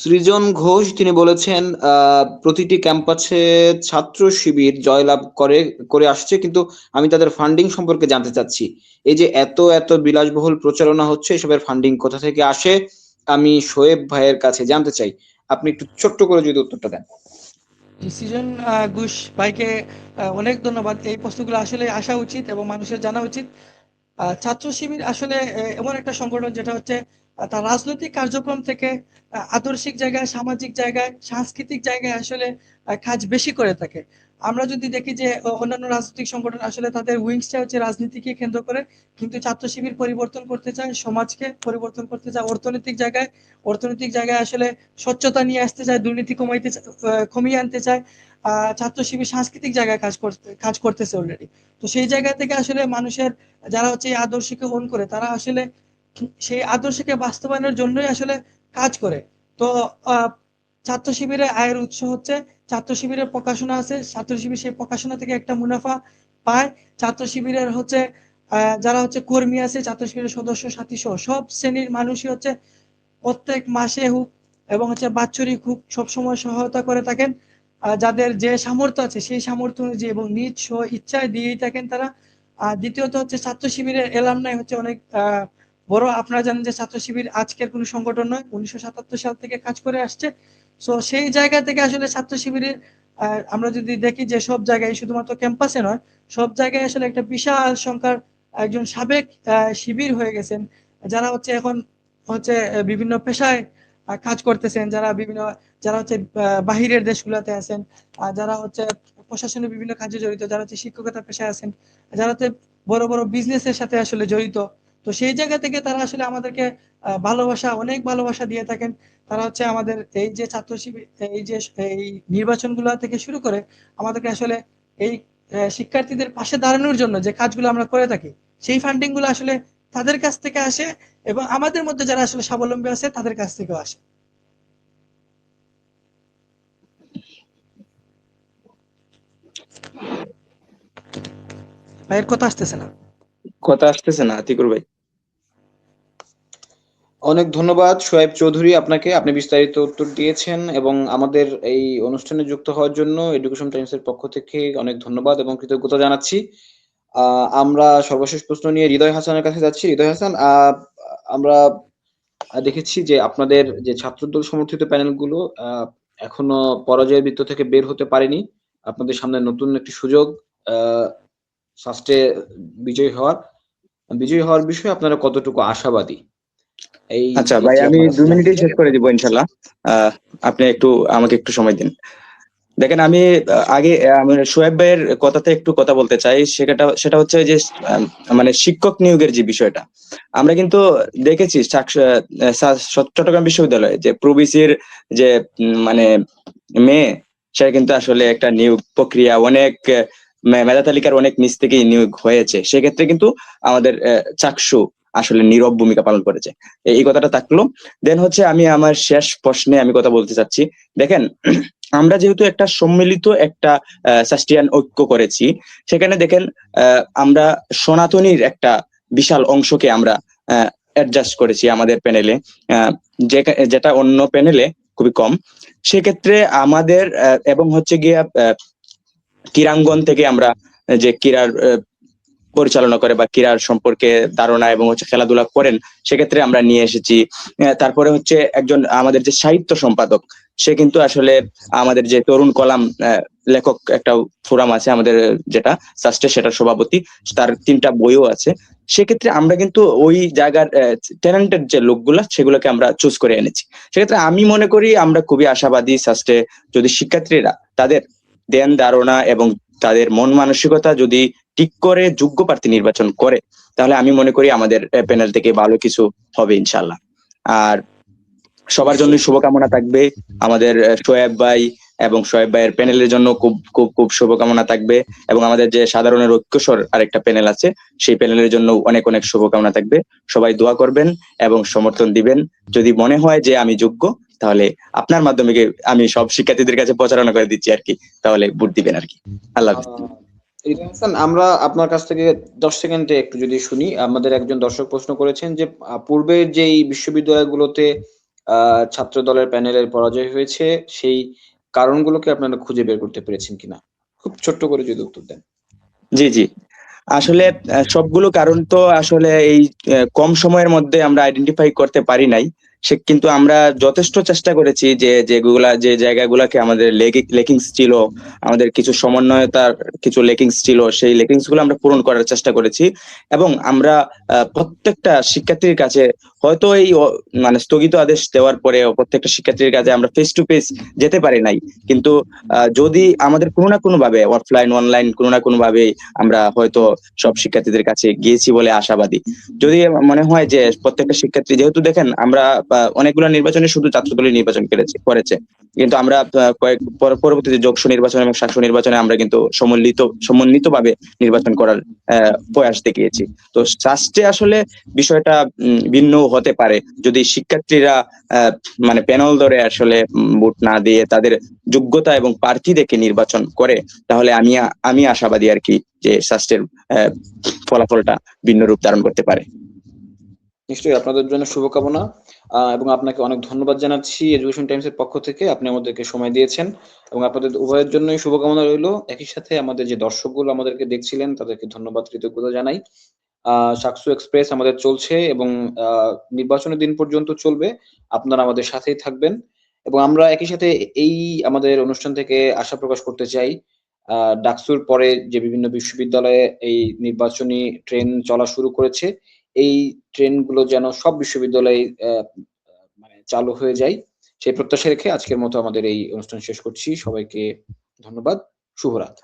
সৃজন ঘোষ, তিনি বলেছেন প্রতিটি ক্যাম্পাসে ছাত্র শিবির জয়লাভ করে করে আসছে, কিন্তু আমি তাদের ফান্ডিং সম্পর্কে জানতে চাচ্ছি। এই যে এত এত বিলাসবহুল প্রচারণা হচ্ছে, এসবের ফান্ডিং কোথা থেকে আসে, আমি শোয়েব ভাইয়ের কাছে জানতে চাই। আপনি একটু ছোট্ট করে যদি উত্তরটা দেন। সৃজন ঘোষ ভাইকে অনেক ধন্যবাদ। এই প্রশ্নগুলো আসলে আসা উচিত এবং মানুষের জানা উচিত। ছাত্র শিবির আসলে এমন একটা সংগঠন যেটা হচ্ছে তার রাজনৈতিক কার্যক্রম থেকে আদর্শিক জায়গায় সামাজিক জায়গায় সাংস্কৃতিক জায়গায় আসলে কাজ বেশি করে থাকে। আমরা যদি দেখি যে অন্যান্য রাজনৈতিক সংগঠন আসলে তাদের উইংসটা হচ্ছে রাজনীতিকে কেন্দ্র করে কিন্তু ছাত্র শিবির পরিবর্তন করতে চায় সমাজকে পরিবর্তন করতে চায় অর্থনৈতিক জায়গায় অর্থনৈতিক জায়গায় আসলে স্বচ্ছতা নিয়ে আসতে চায় দুর্নীতি কমাইতে কমিয়ে আনতে চায় আহ, ছাত্র শিবির সাংস্কৃতিক জায়গায় কাজ করতে কাজ করতেছে অলরেডি তো সেই জায়গা থেকে আসলে মানুষের যারা হচ্ছে এই আদর্শকে ওন করে তারা আসলে সেই আদর্শকে বাস্তবায়নের জন্যই আসলে কাজ করে। তো ছাত্র শিবিরের আয়ের উৎস হচ্ছে ছাত্র শিবিরের প্রকাশনা আছে ছাত্র শিবির সেই প্রকাশনা থেকে একটা মুনাফা পায়। ছাত্র শিবিরের হচ্ছে যারা হচ্ছে কর্মী আছে ছাত্র শিবিরের সদস্য সাথী সহ সব শ্রেণির মানুষই হচ্ছে প্রত্যেক মাসে হোক এবং হচ্ছে বাৎসরিক হোক সবসময় সহায়তা করে থাকেন। যাদের যে সামর্থ্য আছে সেই সামর্থ্য অনুযায়ী এবং নিজ ইচ্ছায় দিয়েই থাকেন তারা। আর দ্বিতীয়ত হচ্ছে ছাত্র শিবিরের এলামনাই হচ্ছে অনেক আহ, বড়, আপনারা জানেন যে ছাত্র শিবির আজকের কোনো সংগঠন নয়, উনিশশো সাল থেকে কাজ করে আসছে। সো সেই জায়গা থেকে আসলে ছাত্র শিবিরের আমরা যদি দেখি যে সব জায়গায় শুধুমাত্র ক্যাম্পাসে নয়, সব জায়গায় আসলে একটা বিশাল সংখ্যার একজন সাবেক শিবির হয়ে গেছেন, যারা হচ্ছে এখন হচ্ছে বিভিন্ন পেশায় কাজ করতেছেন, যারা বিভিন্ন, যারা হচ্ছে বাহিরের দেশগুলোতে আছেন যারা হচ্ছে প্রশাসনের বিভিন্ন কাজে জড়িত, যারা হচ্ছে শিক্ষকতা পেশায় আছেন, যারা হচ্ছে বড় বড় বিজনেসের সাথে আসলে জড়িত তো সেই জায়গা থেকে তারা আসলে আমাদেরকে ভালোবাসা, অনেক ভালোবাসা দিয়ে থাকেন। তারা হচ্ছে আমাদের এই যে ছাত্র এই যে এই নির্বাচনগুলো থেকে শুরু করে আমাদেরকে আসলে এই শিক্ষার্থীদের পাশে দাঁড়ানোর জন্য যে কাজগুলো আমরা করে থাকি, সেই ফান্ডিংগুলো আসলে তাদের কাছ থেকে আসে এবং আমাদের মধ্যে যারা আসলে স্বাবলম্বী আছে তাদের কাছ থেকেও আসে। ভাইয়ের কথা আসতেছে না। কথা আসতেছে না, আতিকুর ভাই। অনেক ধন্যবাদ। সোয়েব চৌধুরী আপনাকে, আপনি বিস্তারিত উত্তর দিয়েছেন এবং আমাদের এই অনুষ্ঠানে যুক্ত হওয়ার জন্য এডুকেশন টাইমসের পক্ষ থেকে অনেক ধন্যবাদ এবং কৃতজ্ঞতা জানাচ্ছি। আমরা সর্বশেষ প্রশ্ন নিয়ে হৃদয় হাসানের কাছে যাচ্ছি। হৃদয় হাসান আমরা দেখেছি যে আপনাদের যে ছাত্রদল সমর্থিত প্যানেলগুলো এখনও পরাজয়ের বৃত্ত থেকে বের হতে পারেনি। আপনাদের সামনে নতুন একটি সুযোগ ফার্স্টে বিজয়ী হওয়ার। বিজয়ী হওয়ার বিষয়ে আপনারা কতটুকু আশাবাদী? এই আচ্ছা ভাই আমি আপনারা দু মিনিটেই শেষ করে দিব ইনশাল্লাহ আপনি একটু আমাকে একটু সময় দিন। দেখেন আমি আগে সোয়েব ভাইয়ের কথাতে একটু কথা বলতে চাই। সেটা সেটা হচ্ছে যে মানে শিক্ষক নিয়োগের যে বিষয়টা আমরা কিন্তু দেখেছি চট্টগ্রাম বিশ্ববিদ্যালয়ে যে প্রবিসির যে মানে মেয়ে সেটা কিন্তু আসলে একটা নিয়োগ প্রক্রিয়া অনেক মেধা তালিকার অনেক নিচ থেকেই নিয়োগ হয়েছে। সেক্ষেত্রে কিন্তু আমাদের চাকসু আসলে নীরব ভূমিকা পালন করেছে। এই কথাটা থাকল। দেন হচ্ছে আমি আমার শেষ প্রশ্নে আমি কথা বলতে চাচ্ছি। দেখেন আমরা যেহেতু একটা সম্মিলিত একটা সাস্টিয়ান ঐক্য করেছি সেখানে দেখেন আমরা সনাতনীর একটা বিশাল অংশকে আমরা অ্যাডজাস্ট করেছি আমাদের প্যানেলে যেটা অন্য প্যানেলে খুবই কম। সেক্ষেত্রে আমাদের এবং হচ্ছে গিয়া আহ, ক্রীড়াঙ্গন থেকে আমরা যে ক্রীড়ার আহ, পরিচালনা করে বা ক্রীড়ার সম্পর্কে ধারণা এবং হচ্ছে খেলাধুলা করেন, সেক্ষেত্রে আমরা নিয়ে এসেছি। তারপরে হচ্ছে একজন আমাদের যে সাহিত্য সম্পাদক, সে কিন্তু আসলে আমাদের যে তরুণ কলাম লেখক একটা ফোরাম আছে আমাদের যেটা, সাস্টে সেটার সভাপতি, তার তিনটা বইও আছে। সেক্ষেত্রে আমরা কিন্তু ওই জায়গার ট্যালেন্টেড যে লোকগুলা, সেগুলোকে আমরা চুজ করে এনেছি। সেক্ষেত্রে আমি মনে করি আমরা খুবই আশাবাদী সাস্টে, যদি শিক্ষার্থীরা তাদের দেন ধারণা এবং তাদের মন মানসিকতা যদি ঠিক করে, যোগ্য প্রার্থী নির্বাচন করে, তাহলে আমি মনে করি আমাদের প্যানেল থেকে ভালো কিছু হবে ইনশাল্লাহ আর সবার জন্য শুভকামনা থাকবে। আমাদের সোয়েব ভাই এবং সোয়েব ভাইয়ের প্যানেলের জন্য খুব খুব খুব শুভকামনা থাকবে। এবং আমাদের যে সাধারণের ঐক্যস্বর আরেকটা প্যানেল আছে, সেই প্যানেলের জন্য অনেক অনেক শুভকামনা থাকবে। সবাই দোয়া করবেন এবং সমর্থন দিবেন। যদি মনে হয় যে আমি যোগ্য তাহলে আপনার মাধ্যমে আমি সব শিক্ষার্থীদের কাছে প্রচারণা করে দিচ্ছি আর কি? তাহলে ভোট দিবেন আর কি। আল্লাহ আমরা আপনার কাছ থেকে দশ সেকেন্ডে একটু যদি শুনি আমাদের একজন দর্শক প্রশ্ন করেছেন যে পূর্বের যেই বিশ্ববিদ্যালয়গুলোতে ছাত্র দলের প্যানেলের পরাজয় হয়েছে সেই কারণগুলোকে আপনারা খুঁজে বের করতে পেরেছেন কিনা? খুব ছোট্ট করে যদি উত্তর দেন। জি জি। আসলে সবগুলো কারণ তো আসলে এই কম সময়ের মধ্যে আমরা আইডেন্টিফাই করতে পারি নাই। সে কিন্তু আমরা যথেষ্ট চেষ্টা করেছি যে যেগুলা, যে জায়গাগুলাকে আমাদের লেকিংস ছিল, আমাদের কিছু সমন্বয়তার কিছু লেকিংস ছিল, সেই লেকিংসগুলো আমরা পূরণ করার চেষ্টা করেছি। এবং আমরা প্রত্যেকটা শিক্ষার্থীর কাছে হয়তো এই মানে স্থগিত আদেশ দেওয়ার পরে প্রত্যেকটা শিক্ষার্থীর কাছে আমরা ফেস টু ফেস যেতে পারি নাই। কিন্তু যদি আমাদের কোনো না কোনো ভাবে অফলাইন অনলাইন কোনো না কোনো ভাবে আমরা হয়তো সব শিক্ষার্থীদের কাছে গিয়েছি বলে আশাবাদী। যদি মনে হয় যে প্রত্যেকটা শিক্ষার্থী, যেহেতু দেখেন আমরা অনেকগুলো নির্বাচনে শুধু ছাত্রদলীয় নির্বাচন করেছে করেছে। কিন্তু আমরা কয়েক পর- পরবর্তীতে যোগসু নির্বাচন এবং শাসক নির্বাচনে আমরা কিন্তু সমন্বিত সমন্বিত ভাবে নির্বাচন করার প্রয়াস দেখিয়েছি। তো শাস্ত্রে আসলে বিষয়টা ভিন্ন হতে পারে। যদি শিক্ষার্থীরা মানে প্যানেল ধরে আসলে ভোট না দিয়ে তাদের যোগ্যতা এবং প্রার্থী দেখে নির্বাচন করে তাহলে আমি আমি আশাবাদী আর কি যে আহ, ফলাফলটা ভিন্ন রূপ ধারণ করতে পারে। নিশ্চয়ই আপনাদের জন্য শুভকামনা। এবং আপনাকে অনেক ধন্যবাদ জানাচ্ছি এডুকেশন টাইমস এর পক্ষ থেকে। আপনি আমাদেরকে সময় দিয়েছেন এবং আপনাদের উভয়ের জন্যই শুভকামনা রইল। একই সাথে আমাদের যে দর্শকগুলো আমাদেরকে দেখছিলেন, তাদেরকে ধন্যবাদ, কৃতজ্ঞতা জানাই। সাকসু এক্সপ্রেস আমাদের চলছে এবং নির্বাচনের দিন পর্যন্ত চলবে। আপনারা আমাদের সাথেই থাকবেন। এবং আমরা একই সাথে এই আমাদের অনুষ্ঠান থেকে আশা প্রকাশ করতে চাই। ডাকসুর পরে যে বিভিন্ন বিশ্ববিদ্যালয়ে এই নির্বাচনী ট্রেন চলা শুরু করেছে এই ট্রেনগুলো যেন সব বিশ্ববিদ্যালয়ে মানে চালু হয়ে যায়, সেই প্রত্যাশা রেখে আজকের মতো আমাদের এই অনুষ্ঠান শেষ করছি। সবাইকে ধন্যবাদ। শুভরাত